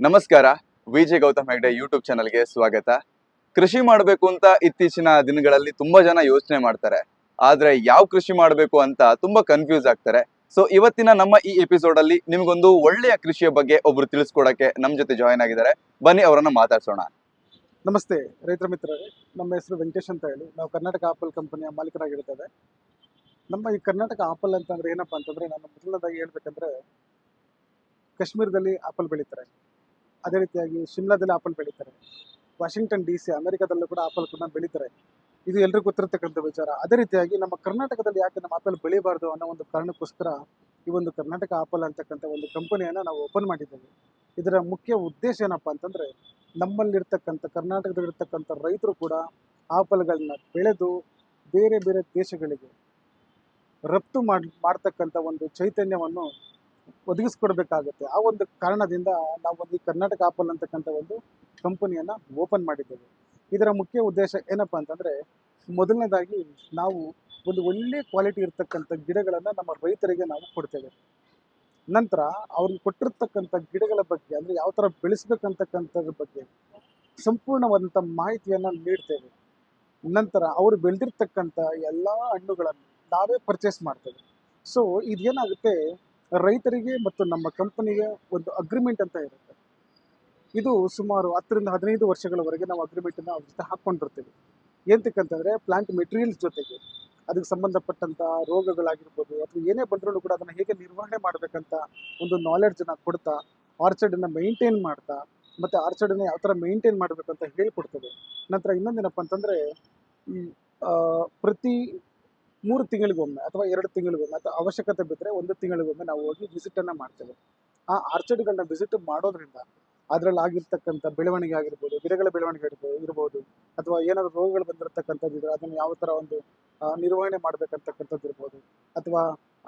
ನಮಸ್ಕಾರ. V J Gautam Hegde YouTube ಚಾನಲ್ಗೆ ಸ್ವಾಗತ. ಕೃಷಿ ಮಾಡಬೇಕು ಅಂತ ಇತ್ತೀಚಿನ ದಿನಗಳಲ್ಲಿ ತುಂಬಾ ಜನ ಯೋಚನೆ ಮಾಡ್ತಾರೆ. ಆದ್ರೆ ಯಾವ ಕೃಷಿ ಮಾಡಬೇಕು ಅಂತ ತುಂಬಾ ಕನ್ಫ್ಯೂಸ್ ಆಗ್ತಾರೆ. ಸೊ ಇವತ್ತಿನ ನಮ್ಮ ಈ ಎಪಿಸೋಡ್ ಅಲ್ಲಿ ನಿಮ್ಗೊಂದು ಒಳ್ಳೆಯ ಕೃಷಿಯ ಬಗ್ಗೆ ಒಬ್ರು ತಿಳಿಸ್ಕೊಡಕ್ಕೆ ನಮ್ ಜೊತೆ ಜಾಯಿನ್ ಆಗಿದ್ದಾರೆ. ಬನ್ನಿ, ಅವರನ್ನ ಮಾತಾಡ್ಸೋಣ. ನಮಸ್ತೆ, ರೈತರ ಮಿತ್ರರೇ. ನಮ್ಮ ಹೆಸರು ವೆಂಕಟೇಶ್ ಅಂತ ಹೇಳಿ. ನಾವು ಕರ್ನಾಟಕ ಆಪಲ್ ಕಂಪನಿಯ ಮಾಲೀಕರಾಗಿರ್ತೇವೆ ನಮ್ಮ ಈ ಕರ್ನಾಟಕ ಆಪಲ್ ಅಂತಂದ್ರೆ ಏನಪ್ಪಾ ಅಂತಂದ್ರೆ ನಾನು ಮೊದಲನೇದಾಗಿ ಹೇಳ್ಬೇಕಂದ್ರೆ, ಕಾಶ್ಮೀರದಲ್ಲಿ ಆಪಲ್ ಬೆಳೀತಾರೆ. ಅದೇ ರೀತಿಯಾಗಿ ಶಿಮ್ಲಾದಲ್ಲಿ ಆಪಲ್ ಬೆಳೀತಾರೆ. ವಾಷಿಂಗ್ಟನ್ ಡಿ ಸಿ, ಅಮೆರಿಕದಲ್ಲೂ ಕೂಡ ಆಪಲ್ ಕೂಡ ಬೆಳೀತಾರೆ. ಇದು ಎಲ್ರಿಗೂ ಗೊತ್ತಿರತಕ್ಕಂಥ ವಿಚಾರ. ಅದೇ ರೀತಿಯಾಗಿ ನಮ್ಮ ಕರ್ನಾಟಕದಲ್ಲಿ ಯಾಕೆ ನಮ್ಮ ಆಪಲ್ ಬೆಳಿಬಾರ್ದು ಅನ್ನೋ ಒಂದು ಕಾರಣಕ್ಕೋಸ್ಕರ ಈ ಒಂದು ಕರ್ನಾಟಕ ಆಪಲ್ ಅಂತಕ್ಕಂಥ ಒಂದು ಕಂಪನಿಯನ್ನು ನಾವು ಓಪನ್ ಮಾಡಿದ್ದೇವೆ. ಇದರ ಮುಖ್ಯ ಉದ್ದೇಶ ಏನಪ್ಪ ಅಂತಂದ್ರೆ, ನಮ್ಮಲ್ಲಿರ್ತಕ್ಕಂಥ, ಕರ್ನಾಟಕದಲ್ಲಿರ್ತಕ್ಕಂಥ ರೈತರು ಕೂಡ ಆಪಲ್ಗಳನ್ನ ಬೆಳೆದು ಬೇರೆ ಬೇರೆ ದೇಶಗಳಿಗೆ ರಫ್ತು ಮಾಡ್, ಮಾಡ್ತಕ್ಕಂಥ ಒಂದು ಚೈತನ್ಯವನ್ನು ಒದಗಿಸ್ಕೊಡ್ಬೇಕಾಗುತ್ತೆ. ಆ ಒಂದು ಕಾರಣದಿಂದ ನಾವು ಒಂದು ಕರ್ನಾಟಕ ಆಪಲ್ ಅಂತಕ್ಕಂಥ ಒಂದು ಕಂಪನಿಯನ್ನು ಓಪನ್ ಮಾಡಿದ್ದೇವೆ. ಇದರ ಮುಖ್ಯ ಉದ್ದೇಶ ಏನಪ್ಪ ಅಂತಂದರೆ, ಮೊದಲನೇದಾಗಿ ನಾವು ಒಂದು ಒಳ್ಳೆ ಕ್ವಾಲಿಟಿ ಇರತಕ್ಕಂಥ ಗಿಡಗಳನ್ನು ನಮ್ಮ ರೈತರಿಗೆ ನಾವು ಕೊಡ್ತೇವೆ. ನಂತರ ಅವ್ರಿಗೆ ಕೊಟ್ಟಿರ್ತಕ್ಕಂಥ ಗಿಡಗಳ ಬಗ್ಗೆ, ಅಂದರೆ ಯಾವ ಥರ ಬೆಳೆಸ್ಬೇಕಂತಕ್ಕಂಥದ್ರ ಬಗ್ಗೆ ಸಂಪೂರ್ಣವಾದಂಥ ಮಾಹಿತಿಯನ್ನು ನೀಡ್ತೇವೆ. ನಂತರ ಅವರು ಬೆಳೆದಿರ್ತಕ್ಕಂಥ ಎಲ್ಲ ಹಣ್ಣುಗಳನ್ನು ನಾವೇ ಪರ್ಚೇಸ್ ಮಾಡ್ತೇವೆ. ಸೊ ಇದೇನಾಗುತ್ತೆ ರೈತರಿಗೆ ಮತ್ತು ನಮ್ಮ ಕಂಪನಿಗೆ ಒಂದು ಅಗ್ರಿಮೆಂಟ್ ಅಂತ ಇರುತ್ತೆ. ಇದು ಸುಮಾರು ಹತ್ತರಿಂದ ಹದಿನೈದು ವರ್ಷಗಳವರೆಗೆ ನಾವು ಅಗ್ರಿಮೆಂಟನ್ನು ಅವ್ರ ಜೊತೆ ಹಾಕ್ಕೊಂಡಿರ್ತೀವಿ ಏನಂತಕ್ಕಂತಂದರೆ ಪ್ಲಾಂಟ್ ಮೆಟೀರಿಯಲ್ಸ್ ಜೊತೆಗೆ ಅದಕ್ಕೆ ಸಂಬಂಧಪಟ್ಟಂಥ ರೋಗಗಳಾಗಿರ್ಬೋದು ಅಥವಾ ಏನೇ ಬಂದರೂ ಕೂಡ ಅದನ್ನು ಹೇಗೆ ನಿರ್ವಹಣೆ ಮಾಡಬೇಕಂತ ಒಂದು ನಾಲೆಡ್ಜನ್ನು ಕೊಡ್ತಾ ಆರ್ಚರ್ಡನ್ನು ಮೈಂಟೈನ್ ಮಾಡ್ತಾ, ಮತ್ತು ಆರ್ಚರ್ಡನ್ನು ಯಾವ ಥರ ಮೈಂಟೈನ್ ಮಾಡಬೇಕು ಹೇಳ್ಕೊಡ್ತದೆ. ನಂತರ ಇನ್ನೊಂದೇನಪ್ಪ ಅಂತಂದರೆ ಈ ಪ್ರತಿ ಮೂರು ತಿಂಗಳಿಗೊಮ್ಮೆ ಅಥವಾ ಎರಡು ತಿಂಗಳಿಗೊಮ್ಮೆ ಅಥವಾ ಅವಶ್ಯಕತೆ ಬಿದ್ದರೆ ಒಂದು ತಿಂಗಳಿಗೊಮ್ಮೆ ನಾವು ಹೋಗಿ ವಿಸಿಟನ್ನು ಮಾಡ್ತೇವೆ. ಆ ಆರ್ಚರ್ಡ್ಗಳನ್ನ ವಿಸಿಟ್ ಮಾಡೋದ್ರಿಂದ ಅದರಲ್ಲಿ ಆಗಿರ್ತಕ್ಕಂಥ ಬೆಳವಣಿಗೆ ಆಗಿರ್ಬೋದು, ಗಿಡಗಳ ಬೆಳವಣಿಗೆ ಇರ್ಬೋದು, ಅಥವಾ ಏನಾದರೂ ರೋಗಗಳು ಬಂದಿರತಕ್ಕಂಥದ್ದು ಇದ್ರೆ ಅದನ್ನು ಯಾವ ಥರ ಒಂದು ನಿರ್ವಹಣೆ ಮಾಡ್ಬೇಕಂತಕ್ಕಂಥದ್ದು ಇರ್ಬೋದು, ಅಥವಾ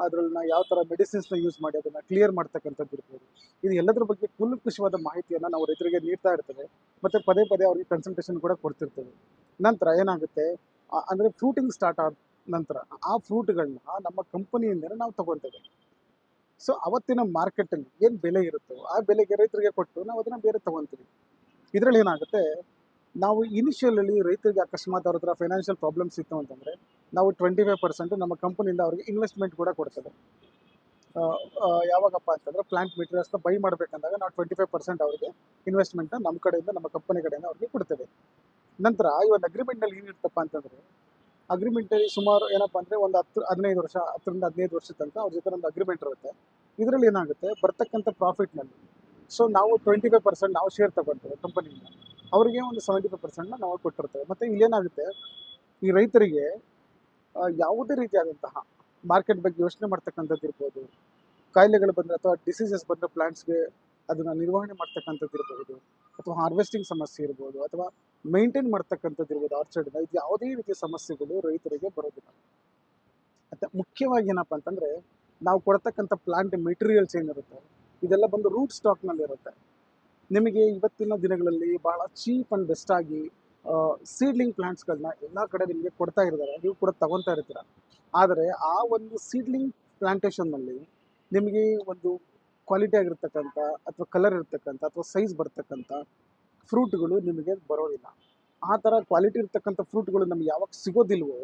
ಅದ್ರನ್ನ ಯಾವ ಥರ ಮೆಡಿಸಿನ್ಸ್ನ ಯೂಸ್ ಮಾಡಿ ಅದನ್ನು ಕ್ಲಿಯರ್ ಮಾಡ್ತಕ್ಕಂಥದ್ದು ಇರ್ಬೋದು. ಇದು ಎಲ್ಲದರ ಬಗ್ಗೆ ಕೂಲಂಕುಷವಾದ ಮಾಹಿತಿಯನ್ನು ನಾವು ರೈತರಿಗೆ ನೀಡ್ತಾ ಇರ್ತೇವೆ. ಮತ್ತು ಪದೇ ಪದೇ ಅವರಿಗೆ ಕನ್ಸಲ್ಟೇಷನ್ ಕೂಡ ಕೊಡ್ತಿರ್ತೇವೆ. ನಂತರ ಏನಾಗುತ್ತೆ ಅಂದ್ರೆ ಫ್ರೂಟಿಂಗ್ ಸ್ಟಾರ್ಟ್ ಆದ ನಂತರ ಆ ಫ್ರೂಟ್ಗಳನ್ನ ನಮ್ಮ ಕಂಪನಿಯಿಂದನೇ ನಾವು ತಗೊತೇವೆ ಸೊ ಅವತ್ತಿನ ಮಾರ್ಕೆಟಲ್ಲಿ ಏನು ಬೆಲೆ ಇರುತ್ತೋ ಆ ಬೆಲೆಗೆ ರೈತರಿಗೆ ಕೊಟ್ಟು ನಾವು ಅದನ್ನು ಬೇರೆ ತಗೊತೀವಿ. ಇದರಲ್ಲಿ ಏನಾಗುತ್ತೆ, ನಾವು ಇನಿಷಿಯಲಲ್ಲಿ ರೈತರಿಗೆ ಅಕಸ್ಮಾತ್ ಅವ್ರ ಹತ್ರ ಫೈನಾನ್ಷಿಯಲ್ ಪ್ರಾಬ್ಲಮ್ಸ್ ಇತ್ತು ಅಂತಂದರೆ, ನಾವು ಟ್ವೆಂಟಿ ಫೈವ್ ಪರ್ಸೆಂಟ್ ನಮ್ಮ ಕಂಪನಿಯಿಂದ ಅವ್ರಿಗೆ ಇನ್ವೆಸ್ಟ್ಮೆಂಟ್ ಕೂಡ ಕೊಡ್ತದೆ ಯಾವಾಗಪ್ಪ ಅಂತಂದರೆ ಪ್ಲಾಂಟ್ ಮೆಟೀರಿಯಲ್ಸ್ನ ಬೈ ಮಾಡಬೇಕಂದಾಗ ನಾವು ಟ್ವೆಂಟಿ ಫೈವ್ ಪರ್ಸೆಂಟ್ ಅವರಿಗೆ ಇನ್ವೆಸ್ಟ್ಮೆಂಟ್ನ ನಮ್ಮ ಕಡೆಯಿಂದ, ನಮ್ಮ ಕಂಪನಿ ಕಡೆಯಿಂದ ಅವ್ರಿಗೆ ಕೊಡ್ತೇವೆ. ನಂತರ ಈ ಒಂದು ಅಗ್ರಿಮೆಂಟ್ನಲ್ಲಿ ಏನಿರ್ತಪ್ಪ ಅಂತಂದರೆ ಅಗ್ರಿಮೆಂಟಲ್ಲಿ ಸುಮಾರು ಏನಪ್ಪ ಅಂದರೆ ಒಂದು ಹತ್ತು, ಹದಿನೈದು ವರ್ಷ, ಹತ್ತರಿಂದ ಹದಿನೈದು ವರ್ಷ ತನಕ ಅವ್ರ ಜೊತೆ ಒಂದು ಅಗ್ರಿಮೆಂಟ್ ಇರುತ್ತೆ. ಇದರಲ್ಲಿ ಏನಾಗುತ್ತೆ? ಬರ್ತಕ್ಕಂಥ ಪ್ರಾಫಿಟ್ನಲ್ಲಿ ಸೊ ನಾವು ಟ್ವೆಂಟಿ ಫೈವ್ ಪರ್ಸೆಂಟ್ ನಾವು ಶೇರ್ ತಗೊಳ್ತೇವೆ ಕಂಪನಿಯಿಂದ ಅವರಿಗೆ ಒಂದು ಸೆವೆಂಟಿ ಫೈವ್ ಪರ್ಸೆಂಟ್ನ ನಾವು ಕೊಟ್ಟಿರ್ತೇವೆ. ಮತ್ತು ಇಲ್ಲೇನಾಗುತ್ತೆ ಈ ರೈತರಿಗೆ ಯಾವುದೇ ರೀತಿಯಾದಂತಹ ಮಾರ್ಕೆಟ್ ಬಗ್ಗೆ ಯೋಚನೆ ಮಾಡ್ತಕ್ಕಂಥದ್ದು ಇರ್ಬೋದು ಕಾಯಿಲೆಗಳು ಬಂದರೆ ಅಥವಾ ಡಿಸೀಸಸ್ ಬಂದರೆ ಪ್ಲಾಂಟ್ಸ್ಗೆ ಅದನ್ನು ನಿರ್ವಹಣೆ ಮಾಡ್ತಕ್ಕಂಥದ್ದು ಇರಬಹುದು, ಅಥವಾ ಹಾರ್ವೆಸ್ಟಿಂಗ್ ಸಮಸ್ಯೆ ಇರ್ಬೋದು, ಅಥವಾ ಮೇಂಟೈನ್ ಮಾಡ್ತಕ್ಕಂಥದ್ದು ಇರ್ಬೋದು ಆರ್ಚರ್ಡ್ನ ಇದು ಯಾವುದೇ ರೀತಿಯ ಸಮಸ್ಯೆಗಳು ರೈತರಿಗೆ ಬರೋದಿಲ್ಲ. ಮತ್ತು ಮುಖ್ಯವಾಗಿ ಏನಪ್ಪ ಅಂತಂದರೆ, ನಾವು ಕೊಡ್ತಕ್ಕಂಥ ಪ್ಲಾಂಟ್ ಮೆಟೀರಿಯಲ್ಸ್ ಏನಿರುತ್ತೆ, ಇದೆಲ್ಲ ಬಂದು ರೂಟ್ ಸ್ಟಾಕ್ನಲ್ಲಿ ಇರುತ್ತೆ. ನಿಮಗೆ ಇವತ್ತಿನ ದಿನಗಳಲ್ಲಿ ಬಹಳ ಚೀಪ್ ಆ್ಯಂಡ್ ಬೆಸ್ಟ್ ಆಗಿ ಸೀಡ್ಲಿಂಗ್ ಪ್ಲಾಂಟ್ಸ್ಗಳನ್ನ ಎಲ್ಲ ಕಡೆ ನಿಮಗೆ ಕೊಡ್ತಾ ಇದ್ದಾರೆ ನೀವು ಕೂಡ ತಗೊತಾ ಇರ್ತೀರ. ಆದರೆ ಆ ಒಂದು ಸೀಡ್ಲಿಂಗ್ ಪ್ಲಾಂಟೇಷನ್ನಲ್ಲಿ ನಿಮಗೆ ಒಂದು ಕ್ವಾಲಿಟಿ ಆಗಿರ್ತಕ್ಕಂಥ ಅಥವಾ ಕಲರ್ ಇರ್ತಕ್ಕಂಥ ಅಥವಾ ಸೈಜ್ ಬರ್ತಕ್ಕಂಥ ಫ್ರೂಟ್ಗಳು ನಿಮಗೆ ಬರೋದಿಲ್ಲ. ಆ ಥರ ಕ್ವಾಲಿಟಿ ಇರ್ತಕ್ಕಂಥ ಫ್ರೂಟ್ಗಳು ನಮ್ಗೆ ಯಾವಾಗ ಸಿಗೋದಿಲ್ವೋ,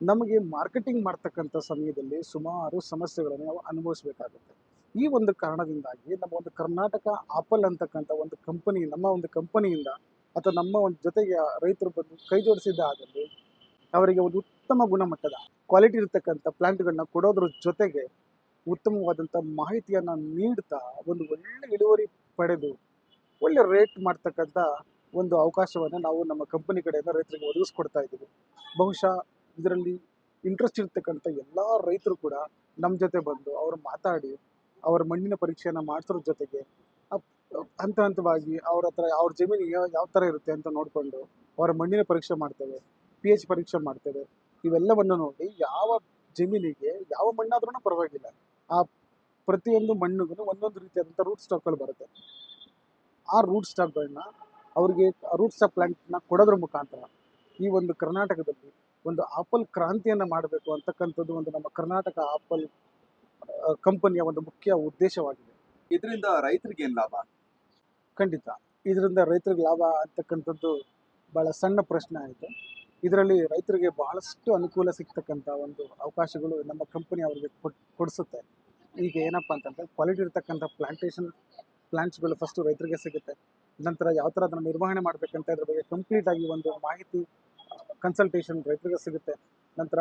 ನಮಗೆ ಮಾರ್ಕೆಟಿಂಗ್ ಮಾಡ್ತಕ್ಕಂಥ ಸಮಯದಲ್ಲಿ ಸುಮಾರು ಸಮಸ್ಯೆಗಳನ್ನು ನಾವು ಅನುಭವಿಸಬೇಕಾಗುತ್ತೆ. ಈ ಒಂದು ಕಾರಣದಿಂದಾಗಿ ನಮ್ಮ ಒಂದು ಕರ್ನಾಟಕ ಆಪಲ್ ಅಂತಕ್ಕಂಥ ಒಂದು ಕಂಪನಿ ನಮ್ಮ ಒಂದು ಕಂಪನಿಯಿಂದ ಅಥವಾ ನಮ್ಮ ಒಂದು ಜೊತೆಗೆ ರೈತರು ಬಂದು ಕೈ ಜೋಡಿಸಿದ್ದಾದಲ್ಲಿ ಅವರಿಗೆ ಒಂದು ಉತ್ತಮ ಗುಣಮಟ್ಟದ ಕ್ವಾಲಿಟಿ ಇರ್ತಕ್ಕಂಥ ಪ್ಲಾಂಟ್ಗಳನ್ನ ಕೊಡೋದ್ರ ಜೊತೆಗೆ ಉತ್ತಮವಾದಂಥ ಮಾಹಿತಿಯನ್ನು ನೀಡ್ತಾ ಒಂದು ಒಳ್ಳೆ ಇಳುವರಿ ಪಡೆದು ಒಳ್ಳೆ ರೇಟ್ ಮಾಡ್ತಕ್ಕಂಥ ಒಂದು ಅವಕಾಶವನ್ನು ನಾವು ನಮ್ಮ ಕಂಪನಿ ಕಡೆಯಿಂದ ರೈತರಿಗೆ ಒದಗಿಸ್ಕೊಡ್ತಾ ಇದ್ದೀವಿ. ಬಹುಶಃ ಇದರಲ್ಲಿ ಇಂಟ್ರೆಸ್ಟ್ ಇರ್ತಕ್ಕಂಥ ಎಲ್ಲ ರೈತರು ಕೂಡ ನಮ್ಮ ಜೊತೆ ಬಂದು ಅವರು ಮಾತಾಡಿ ಅವರ ಮಣ್ಣಿನ ಪರೀಕ್ಷೆಯನ್ನು ಮಾಡಿಸೋದ್ರ ಜೊತೆಗೆ ಹಂತ ಹಂತವಾಗಿ ಅವ್ರ ಹತ್ರ ಅವ್ರ ಜಮೀನು ಯಾವ ಥರ ಇರುತ್ತೆ ಅಂತ ನೋಡಿಕೊಂಡು ಅವರ ಮಣ್ಣಿನ ಪರೀಕ್ಷೆ ಮಾಡ್ತೇವೆ ಪಿ ಎಚ್ ಪರೀಕ್ಷೆ ಮಾಡ್ತೇವೆ, ಇವೆಲ್ಲವನ್ನು ನೋಡಿ ಯಾವ ಜಮೀನಿಗೆ ಯಾವ ಮಣ್ಣಾದ್ರೂ ಪರವಾಗಿಲ್ಲ. ಆ ಪ್ರತಿಯೊಂದು ಮಣ್ಣಿಗೂ ಒಂದೊಂದು ರೀತಿಯಾದಂಥ ರೂಟ್ ಸ್ಟಾಕ್ಗಳು ಬರುತ್ತೆ. ಆ ರೂಟ್ ಸ್ಟಾಕ್ಗಳನ್ನ ಅವ್ರಿಗೆ ರೂಟ್ ಸ್ಟಾಕ್ ಪ್ಲಾಂಟ್ನ ಕೊಡೋದ್ರ ಮುಖಾಂತರ ಈ ಒಂದು ಕರ್ನಾಟಕದಲ್ಲಿ ಒಂದು ಆಪಲ್ ಕ್ರಾಂತಿಯನ್ನು ಮಾಡಬೇಕು ಅಂತಕ್ಕಂಥದ್ದು ಒಂದು ನಮ್ಮ ಕರ್ನಾಟಕ ಆಪಲ್ ಕಂಪನಿಯ ಒಂದು ಮುಖ್ಯ ಉದ್ದೇಶವಾಗಿದೆ. ಇದರಿಂದ ರೈತರಿಗೆ ಏನು ಲಾಭ? ಖಂಡಿತ. ಇದರಿಂದ ರೈತರಿಗೆ ಲಾಭ ಅಂತಕ್ಕಂಥದ್ದು ಭಾಳ ಸಣ್ಣ ಪ್ರಶ್ನೆ ಆಯಿತು. ಇದರಲ್ಲಿ ರೈತರಿಗೆ ಬಹಳಷ್ಟು ಅನುಕೂಲ ಸಿಗ್ತಕ್ಕಂಥ ಒಂದು ಅವಕಾಶಗಳು ನಮ್ಮ ಕಂಪನಿ ಅವರಿಗೆ ಕೊಡ್ ಕೊಡಿಸುತ್ತೆ. ಈಗ ಏನಪ್ಪ ಅಂತಂದ್ರೆ ಕ್ವಾಲಿಟಿ ಇರ್ತಕ್ಕಂಥ ಪ್ಲಾಂಟೇಶನ್ ಪ್ಲಾಂಟ್ಸ್ಗಳು ಫಸ್ಟು ರೈತರಿಗೆ ಸಿಗುತ್ತೆ. ನಂತರ ಯಾವ ಥರ ಅದನ್ನು ನಿರ್ವಹಣೆ ಮಾಡಬೇಕಂತ ಇದ್ರ ಬಗ್ಗೆ ಕಂಪ್ಲೀಟ್ ಆಗಿ ಒಂದು ಮಾಹಿತಿ ಕನ್ಸಲ್ಟೇಷನ್ ರೈತರಿಗೆ ಸಿಗುತ್ತೆ. ನಂತರ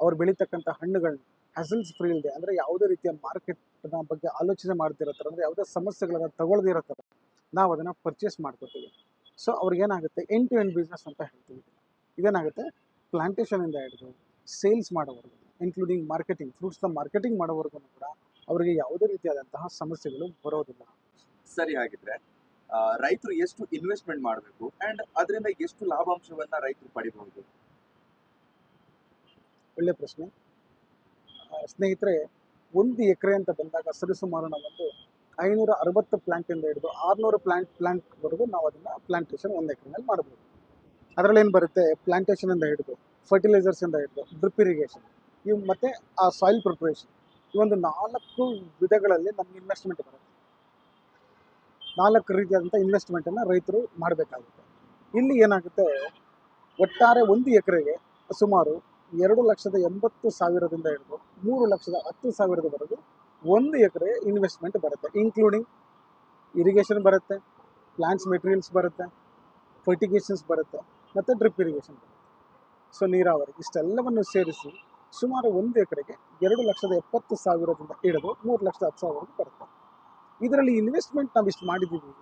ಅವ್ರು ಬೆಳೀತಕ್ಕಂಥ ಹಣ್ಣುಗಳನ್ನ ಹಸಲ್ಸ್ ಫ್ರೀ ಇಲ್ಲದೆ ಅಂದರೆ ಯಾವುದೇ ರೀತಿಯ ಮಾರ್ಕೆಟ್ನ ಬಗ್ಗೆ ಆಲೋಚನೆ ಮಾಡ್ತಿರೋ ಅಂದರೆ ಯಾವುದೇ ಸಮಸ್ಯೆಗಳನ್ನ ತಗೊಳ್ದೇ ಇರೋ ನಾವು ಅದನ್ನು ಪರ್ಚೇಸ್ ಮಾಡ್ಕೋತೀವಿ. ಸೊ ಅವ್ರಿಗೇನಾಗುತ್ತೆ ಎಂಡ್ ಟು ಎಂಡ್ ಬಿಸ್ನೆಸ್ ಅಂತ ಹೇಳ್ತೀವಿ. ಇದೇನಾಗುತ್ತೆ? ಪ್ಲಾಂಟೇಷನಿಂದ ಹಿಡಿದು ಸೇಲ್ಸ್ ಮಾಡೋವರೆಗೂ ಇನ್ಕ್ಲೂಡಿಂಗ್ ಮಾರ್ಕೆಟಿಂಗ್ ಫ್ರೂಟ್ಸ್ನ ಮಾರ್ಕೆಟಿಂಗ್ ಮಾಡೋವರೆಗೂ ಕೂಡ ಅವರಿಗೆ ಯಾವುದೇ ರೀತಿಯಾದಂತಹ ಸಮಸ್ಯೆಗಳು ಬರೋದಿಲ್ಲ. ಸರಿ ಹಾಗಿದ್ರೆ ರೈತರು ಎಷ್ಟು ಇನ್ವೆಸ್ಟ್ಮೆಂಟ್ ಮಾಡಬೇಕು ಅಂಡ್ ಅದರಿಂದ ಎಷ್ಟು ಲಾಭಾಂಶವನ್ನ ರೈತರು ಪಡಿಬಹುದು? ಒಳ್ಳೆ ಪ್ರಶ್ನೆ. ಸ್ನೇಹಿತರೆ ಒಂದು ಎಕರೆ ಅಂತ ಬಂದಾಗ ಸರಿಸುಮಾರು ಒಂದು ಐನೂರ ಅರವತ್ತು ಪ್ಲಾಂಟಿಂದ ಹಿಡಿದು ಆರುನೂರು ಪ್ಲಾಂಟ್ ಪ್ಲಾಂಟ್ವರೆಗೂ ನಾವು ಅದನ್ನ ಪ್ಲಾಂಟೇಷನ್ ಒಂದು ಎಕರೆನಲ್ಲಿ ಮಾಡ್ಬೋದು. ಅದರಲ್ಲಿ ಏನು ಬರುತ್ತೆ? ಪ್ಲಾಂಟೇಷನಿಂದ ಹಿಡಿದು ಫರ್ಟಿಲೈಸರ್ಸಿಂದ ಹಿಡಿದು ಡ್ರಿಪ್ ಇರಿಗೇಷನ್. ಇವು ಮತ್ತೆ ಆ ಸಾಯಿಲ್ ಪ್ರಿಪ್ರೇಷನ್. ಈ ಒಂದು ನಾಲ್ಕು ವಿಧಗಳಲ್ಲಿ ನಮ್ಗೆ ಇನ್ವೆಸ್ಟ್ಮೆಂಟ್ ಬರುತ್ತೆ. ನಾಲ್ಕು ರೀತಿಯಾದಂಥ ಇನ್ವೆಸ್ಟ್ಮೆಂಟನ್ನು ರೈತರು ಮಾಡಬೇಕಾಗುತ್ತೆ. ಇಲ್ಲಿ ಏನಾಗುತ್ತೆ? ಒಟ್ಟಾರೆ ಒಂದು ಎಕರೆಗೆ ಸುಮಾರು ಎರಡು ಲಕ್ಷದ ಎಂಬತ್ತು ಸಾವಿರದಿಂದ ಹಿಡಿದು ಮೂರು ಲಕ್ಷದ ಹತ್ತು ಸಾವಿರದವರೆಗೂ ಒಂದು ಎಕರೆ ಇನ್ವೆಸ್ಟ್ಮೆಂಟ್ ಬರುತ್ತೆ. ಇನ್ಕ್ಲೂಡಿಂಗ್ ಇರಿಗೇಷನ್ ಬರುತ್ತೆ ಪ್ಲಾಂಟ್ಸ್ ಮೆಟೀರಿಯಲ್ಸ್ ಬರುತ್ತೆ ಫರ್ಟಿಗೇಷನ್ಸ್ ಬರುತ್ತೆ, ಮತ್ತು ಡ್ರಿಪ್ ಇರಿಗೇಷನ್ ಬರುತ್ತೆ. ಸೊ ನೀರಾವರಿ, ಇಷ್ಟೆಲ್ಲವನ್ನು ಸೇರಿಸಿ ಸುಮಾರು ಒಂದು ಎಕರೆಗೆ ಎರಡು ಲಕ್ಷದ ಎಪ್ಪತ್ತು ಸಾವಿರದಿಂದ ಹಿಡಿದು ಮೂರು ಲಕ್ಷದ ಹತ್ತು ಸಾವಿರವರೆಗೂ ಬರುತ್ತೆ. ಇದರಲ್ಲಿ ಇನ್ವೆಸ್ಟ್ಮೆಂಟ್ ನಾವು ಇಷ್ಟು ಮಾಡಿದ್ದೀವಿ.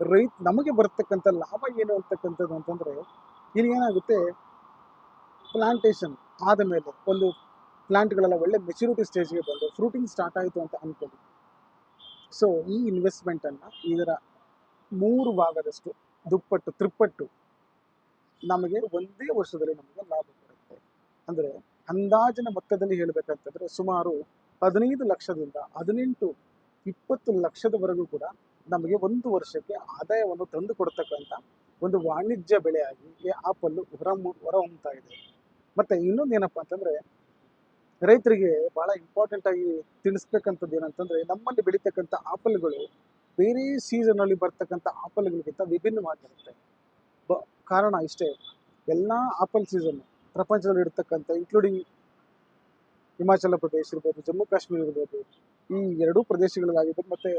ರೈತ ನಮಗೆ ಬರ್ತಕ್ಕಂಥ ಲಾಭ ಏನು ಅಂತಕ್ಕಂಥದ್ದು ಅಂತಂದರೆ, ಇಲ್ಲಿ ಏನಾಗುತ್ತೆ? ಪ್ಲಾಂಟೇಶನ್ ಆದ ಮೇಲೆ ಒಂದು ಪ್ಲಾಂಟ್ಗಳೆಲ್ಲ ಒಳ್ಳೆ ಮೆಚುರಿಟಿ ಸ್ಟೇಜ್ಗೆ ಬಂದು ಫ್ರೂಟಿಂಗ್ ಸ್ಟಾರ್ಟ್ ಆಯಿತು ಅಂತ ಅಂದ್ಕೊಳ್ಳಿ ಸೊ ಈ ಇನ್ವೆಸ್ಟ್ಮೆಂಟನ್ನು ಇದರ ಮೂರು ಭಾಗದಷ್ಟು ದುಪ್ಪಟ್ಟು, ತ್ರಿಪ್ಪಟ್ಟು ನಮಗೆ ಒಂದೇ ವರ್ಷದಲ್ಲಿ ನಮಗೆ ಲಾಭ ಬರುತ್ತೆ. ಅಂದರೆ ಅಂದಾಜಿನ ಮೊತ್ತದಲ್ಲಿ ಹೇಳಬೇಕಂತಂದ್ರೆ ಸುಮಾರು ಹದಿನೈದು ಲಕ್ಷದಿಂದ ಹದಿನೆಂಟು, ಇಪ್ಪತ್ತು ಲಕ್ಷದವರೆಗೂ ಕೂಡ ನಮಗೆ ಒಂದು ವರ್ಷಕ್ಕೆ ಆದಾಯವನ್ನು ತಂದು ಕೊಡ್ತಕ್ಕಂಥ ಒಂದು ವಾಣಿಜ್ಯ ಬೆಳೆಯಾಗಿ ಈ ಆಪಲ್ಲು ಹೊರ ಹೊರಹೊಮ್ತಾ ಇದೆ. ಮತ್ತು ಇನ್ನೊಂದು ಏನಪ್ಪ ಅಂತಂದರೆ ರೈತರಿಗೆ ಭಾಳ ಇಂಪಾರ್ಟೆಂಟ್ ಆಗಿ ತಿಳಿಸ್ಬೇಕಂಥದ್ದು ಏನಂತಂದರೆ ನಮ್ಮಲ್ಲಿ ಬೆಳೀತಕ್ಕಂಥ ಆಪಲ್ಗಳು ಬೇರೆ ಸೀಸನಲ್ಲಿ ಬರ್ತಕ್ಕಂಥ ಆಪಲ್ಗಳಿಗಿಂತ ವಿಭಿನ್ನವಾಗಿರುತ್ತೆ. ಕಾರಣ ಇಷ್ಟೇ ಎಲ್ಲ ಆಪಲ್ ಸೀಸನ್ ಪ್ರಪಂಚದಲ್ಲಿ ಇರ್ತಕ್ಕಂಥ ಇನ್ಕ್ಲೂಡಿಂಗ್ ಹಿಮಾಚಲ ಪ್ರದೇಶ ಇರ್ಬೋದು, ಜಮ್ಮು ಕಾಶ್ಮೀರ ಇರ್ಬೋದು, ಈ ಎರಡೂ ಪ್ರದೇಶಗಳಾಗಿರ್ಬೋದು ಮತ್ತು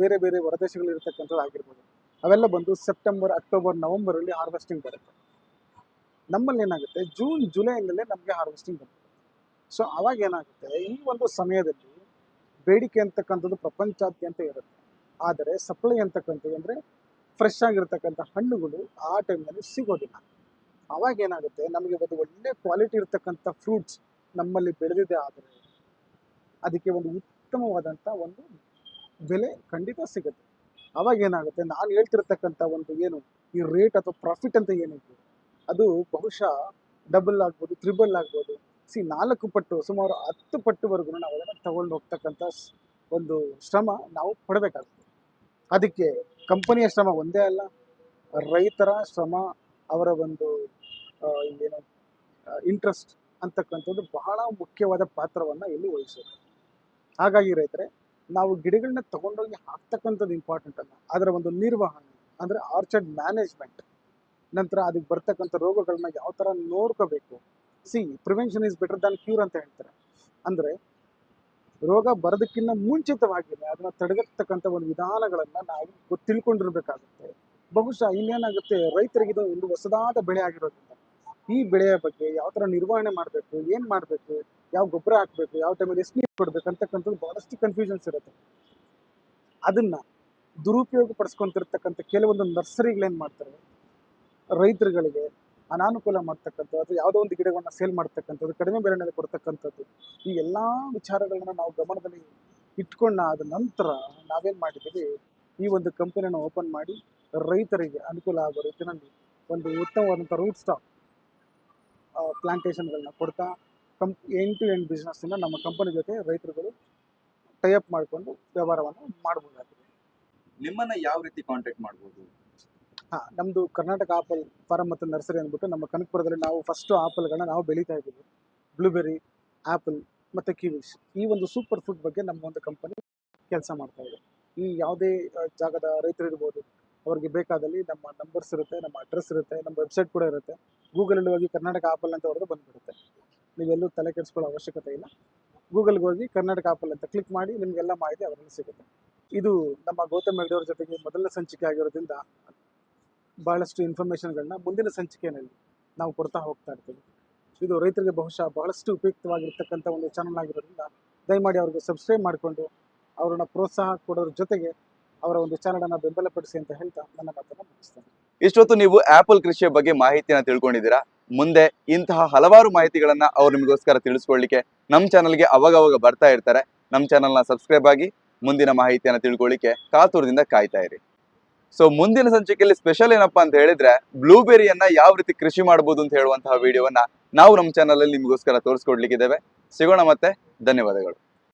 ಬೇರೆ ಬೇರೆ ಹೊರದೇಶಗಳು ಇರ್ತಕ್ಕಂಥದ್ದು ಆಗಿರ್ಬೋದು. ಅವೆಲ್ಲ ಬಂದು ಸೆಪ್ಟೆಂಬರ್ ಅಕ್ಟೋಬರ್ ನವಂಬರಲ್ಲಿ ಹಾರ್ವೆಸ್ಟಿಂಗ್ ಬರುತ್ತೆ. ನಮ್ಮಲ್ಲಿ ಏನಾಗುತ್ತೆ? ಜೂನ್ ಜುಲೈನಲ್ಲೇ ನಮಗೆ ಹಾರ್ವೆಸ್ಟಿಂಗ್ ಬರುತ್ತೆ. ಸೊ ಅವಾಗ ಏನಾಗುತ್ತೆ? ಈ ಒಂದು ಸಮಯದಲ್ಲಿ ಬೇಡಿಕೆ ಅಂತಕ್ಕಂಥದ್ದು ಪ್ರಪಂಚಾದ್ಯಂತ ಇರುತ್ತೆ. ಆದರೆ ಸಪ್ಲೈ ಅಂತಕ್ಕಂಥದ್ದು ಅಂದರೆ ಫ್ರೆಶ್ ಆಗಿರ್ತಕ್ಕಂಥ ಹಣ್ಣುಗಳು ಆ ಟೈಮ್ನಲ್ಲಿ ಸಿಗೋದಿಲ್ಲ. ಅವಾಗ ಏನಾಗುತ್ತೆ? ನಮಗೆ ಒಂದು ಒಳ್ಳೆ ಕ್ವಾಲಿಟಿ ಇರತಕ್ಕಂಥ ಫ್ರೂಟ್ಸ್ ನಮ್ಮಲ್ಲಿ ಬೆಳೆದಿದೆ ಆದರೆ ಅದಕ್ಕೆ ಒಂದು ಉತ್ತಮವಾದಂಥ ಒಂದು ಬೆಲೆ ಖಂಡಿತ ಸಿಗುತ್ತೆ. ಅವಾಗ ಏನಾಗುತ್ತೆ? ನಾನು ಹೇಳ್ತಿರ್ತಕ್ಕಂಥ ಒಂದು ಏನು, ಈ ರೇಟ್ ಅಥವಾ ಪ್ರಾಫಿಟ್ ಅಂತ ಏನಿದೆ, ಅದು ಬಹುಶಃ ಡಬಲ್ ಆಗ್ಬೋದು ತ್ರಿಬಲ್ ಆಗ್ಬೋದು. ಸಿ ನಾಲ್ಕು ಪಟ್ಟು, ಸುಮಾರು ಹತ್ತು ಪಟ್ಟುವರೆಗೂ ನಾವು ಅದನ್ನು ತಗೊಂಡು ಹೋಗ್ತಕ್ಕಂಥ ಒಂದು ಶ್ರಮ ನಾವು ಪಡಬೇಕಾಗುತ್ತೆ. ಅದಕ್ಕೆ ಕಂಪನಿಯ ಶ್ರಮ ಒಂದೇ ಅಲ್ಲ, ರೈತರ ಶ್ರಮ ಅವರ ಒಂದು ಏನು ಇಂಟ್ರೆಸ್ಟ್ ಅಂತಕ್ಕಂಥದ್ದು ಬಹಳ ಮುಖ್ಯವಾದ ಪಾತ್ರವನ್ನು ಇಲ್ಲಿ ವಹಿಸುತ್ತೆ. ಹಾಗಾಗಿ ರೈತರೆ, ನಾವು ಗಿಡಗಳನ್ನ ತಗೊಂಡೋಗಿ ಹಾಕ್ತಕ್ಕಂಥದ್ದು ಇಂಪಾರ್ಟೆಂಟ್ ಅಲ್ಲ. ಅದರ ಒಂದು ನಿರ್ವಹಣೆ, ಅಂದರೆ ಆರ್ಚರ್ಡ್ ಮ್ಯಾನೇಜ್ಮೆಂಟ್ ನಂತರ ಅದಕ್ಕೆ ಬರ್ತಕ್ಕಂಥ ರೋಗಗಳನ್ನ ಯಾವ ಥರ ನೋಡ್ಕೋಬೇಕು. See prevention is better than cure ಅಂತ ಹೇಳ್ತಾರೆ. ಅಂದರೆ, ರೋಗ ಬರೋದಕ್ಕಿಂತ ಮುಂಚಿತವಾಗಿ ಅದನ್ನು ತಡೆಗಟ್ಟತಕ್ಕಂಥ ಒಂದು ವಿಧಾನಗಳನ್ನು ನಾವು ತಿಳ್ಕೊಂಡಿರ್ಬೇಕಾಗುತ್ತೆ. ಬಹುಶಃ ಇನ್ನೇನಾಗುತ್ತೆ? ರೈತರಿಗೆ ಇದು ಒಂದು ಹೊಸದಾದ ಬೆಳೆ ಆಗಿರೋದ್ರಿಂದ ಈ ಬೆಳೆಯ ಬಗ್ಗೆ ಯಾವ ಥರ ನಿರ್ವಹಣೆ ಮಾಡಬೇಕು, ಏನು ಮಾಡಬೇಕು, ಯಾವ ಗೊಬ್ಬರ ಹಾಕಬೇಕು, ಯಾವ ಟೈಮಲ್ಲಿ ಎಷ್ಟು ನೀರು ಕೊಡಬೇಕು ಅಂತಕ್ಕಂಥದ್ದು ಭಾಳಷ್ಟು ಕನ್ಫ್ಯೂಷನ್ಸ್ ಇರುತ್ತೆ. ಅದನ್ನು ದುರುಪಯೋಗ ಪಡಿಸ್ಕೊಂತಿರ್ತಕ್ಕಂಥ ಕೆಲವೊಂದು ನರ್ಸರಿಗಳೇನು ಮಾಡ್ತಾರೆ? ರೈತರುಗಳಿಗೆ ಅನಾನುಕೂಲ ಮಾಡ್ತಕ್ಕಂಥದ್ದು, ಅಥವಾ ಯಾವುದೋ ಒಂದು ಗಿಡಗಳನ್ನ ಸೇಲ್ ಮಾಡ್ತಕ್ಕಂಥದ್ದು, ಕಡಿಮೆ ಬೆಲೆನಲ್ಲಿ ಕೊಡ್ತಕ್ಕಂಥದ್ದು, ಈ ಎಲ್ಲ ವಿಚಾರಗಳನ್ನ ನಾವು ಗಮನದಲ್ಲಿ ಇಟ್ಕೊಂಡ ಆದ ನಂತರ ನಾವೇನು ಮಾಡಿದ್ದೀವಿ? ಈ ಒಂದು ಕಂಪನಿಯನ್ನು ಓಪನ್ ಮಾಡಿ ರೈತರಿಗೆ ಅನುಕೂಲ ಆಗೋ ರೀತಿಯಲ್ಲಿ ಒಂದು ಉತ್ತಮವಾದಂಥ ರೂಟ್ ಸ್ಟಾಕ್ ಪ್ಲಾಂಟೇಷನ್ಗಳನ್ನ ಕೊಡ್ತಾ ಕಂಪ್ ಎಂಡ್ ಟು ಎಂಡ್ ಬಿಸ್ನೆಸ್ಸನ್ನು ನಮ್ಮ ಕಂಪನಿ ಜೊತೆ ರೈತರುಗಳು ಟೈಅಪ್ ಮಾಡಿಕೊಂಡು ವ್ಯವಹಾರವನ್ನು ಮಾಡ್ಬೋದಾಗಿದೆ. ನಿಮ್ಮನ್ನ ಯಾವ ರೀತಿ ಕಾಂಟ್ಯಾಕ್ಟ್ ಮಾಡ್ಬೋದು? ಹಾಂ ನಮ್ಮದು ಕರ್ನಾಟಕ ಆಪಲ್ ಫಾರಂ ಮತ್ತು ನರ್ಸರಿ ಅಂದ್ಬಿಟ್ಟು ನಮ್ಮ ಕನಕಪುರದಲ್ಲಿ ನಾವು ಫಸ್ಟು ಆಪಲ್ಗಳನ್ನ ನಾವು ಬೆಳೀತಾ ಇದ್ದೀವಿ. ಬ್ಲೂಬೆರಿ ಆ್ಯಪಲ್ ಮತ್ತು ಕಿವಿಸ್ ಈ ಒಂದು ಸೂಪರ್ ಫುಡ್ ಬಗ್ಗೆ ನಮ್ಮ ಒಂದು ಕಂಪನಿ ಕೆಲಸ ಮಾಡ್ತಾ ಇದೆ. ಈ ಯಾವುದೇ ಜಾಗದ ರೈತರು ಇರ್ಬೋದು ಅವ್ರಿಗೆ ಬೇಕಾದಲ್ಲಿ ನಮ್ಮ ನಂಬರ್ಸ್ ಇರುತ್ತೆ, ನಮ್ಮ ಅಡ್ರೆಸ್ ಇರುತ್ತೆ, ನಮ್ಮ ವೆಬ್ಸೈಟ್ ಕೂಡ ಇರುತ್ತೆ. ಗೂಗಲಲ್ಲಿ ಹೋಗಿ ಕರ್ನಾಟಕ ಆಪಲ್ ಅಂತ ಹೊಡೆದು ಬಂದ್ಬಿಡುತ್ತೆ. ನೀವೆಲ್ಲೂ ತಲೆ ಕೆಡಿಸ್ಕೊಳ್ಳೋ ಅವಶ್ಯಕತೆ ಇಲ್ಲ. ಗೂಗಲ್ಗೆ ಹೋಗಿ ಕರ್ನಾಟಕ ಆಪಲ್ ಅಂತ ಕ್ಲಿಕ್ ಮಾಡಿ ನಿಮಗೆಲ್ಲ ಮಾಹಿತಿ ಅವರಲ್ಲಿ ಸಿಗುತ್ತೆ. ಇದು ನಮ್ಮ ಗೌತಮ್ ಹೆಗ್ಡೆ ಅವ್ರ ಜೊತೆಗೆ ಮೊದಲನೇ ಸಂಚಿಕೆ ಆಗಿರೋದ್ರಿಂದ ಬಹಳಷ್ಟು ಇನ್ಫಾರ್ಮೇಷನ್ಗಳನ್ನ ಮುಂದಿನ ಸಂಚಿಕೆಯಲ್ಲಿ ನಾವು ಕೊಡ್ತಾ ಹೋಗ್ತಾ ಇರ್ತೀವಿ. ಇದು ರೈತರಿಗೆ ಬಹುಶಃ ಬಹಳಷ್ಟು ಉಪಯುಕ್ತವಾಗಿರ್ತಕ್ಕಂಥ ಒಂದು ಚಾನಲ್ ಆಗಿರೋದ್ರಿಂದ ದಯಮಾಡಿ ಅವ್ರಿಗೆ ಸಬ್ಸ್ಕ್ರೈಬ್ ಮಾಡಿಕೊಂಡು ಅವ್ರನ್ನ ಪ್ರೋತ್ಸಾಹ ಕೊಡೋದ್ರ ಜೊತೆಗೆ ಅವರ ಒಂದು ಚಾನಲನ್ನು ಬೆಂಬಲಪಡಿಸಿ ಅಂತ ಹೇಳ್ತಾ ನನ್ನ ಮಾತನ್ನು ಮುಗಿಸ್ತೇನೆ. ಇಷ್ಟೊತ್ತು ನೀವು ಆಪಲ್ ಕೃಷಿಯ ಬಗ್ಗೆ ಮಾಹಿತಿನ ತಿಳ್ಕೊಂಡಿದ್ದೀರಾ? ಮುಂದೆ ಇಂತಹ ಹಲವಾರು ಮಾಹಿತಿಗಳನ್ನ ಅವ್ರು ನಿಮಗೋಸ್ಕರ ತಿಳಿಸ್ಕೊಳ್ಳಿಕ್ಕೆ ನಮ್ಮ ಚಾನಲ್ಗೆ ಅವಾಗವಾಗ ಬರ್ತಾ ಇರ್ತಾರೆ. ನಮ್ಮ ಚಾನಲ್ನ ಸಬ್ಸ್ಕ್ರೈಬ್ ಆಗಿ ಮುಂದಿನ ಮಾಹಿತಿಯನ್ನ ತಿಳ್ಕೊಳ್ಳಿಕ್ಕೆ ಕಾತುರದಿಂದ ಕಾಯ್ತಾ ಇರಿ. ಸೊ ಮುಂದಿನ ಸಂಚಿಕೆಯಲ್ಲಿ ಸ್ಪೆಷಲ್ ಏನಪ್ಪಾ ಅಂತ ಹೇಳಿದ್ರೆ ಬ್ಲೂಬೆರಿಯನ್ನ ಯಾವ ರೀತಿ ಕೃಷಿ ಮಾಡಬಹುದು ಅಂತ ಹೇಳುವಂತಹ ವಿಡಿಯೋವನ್ನ ನಾವು ನಮ್ಮ ಚಾನಲ್ ಅಲ್ಲಿ ನಿಮಗೋಸ್ಕರ ತೋರಿಸ್ಕೊಡ್ಲಿಕ್ಕಿದ್ದೇವೆ. ಸಿಗೋಣ ಮತ್ತೆ. ಧನ್ಯವಾದಗಳು.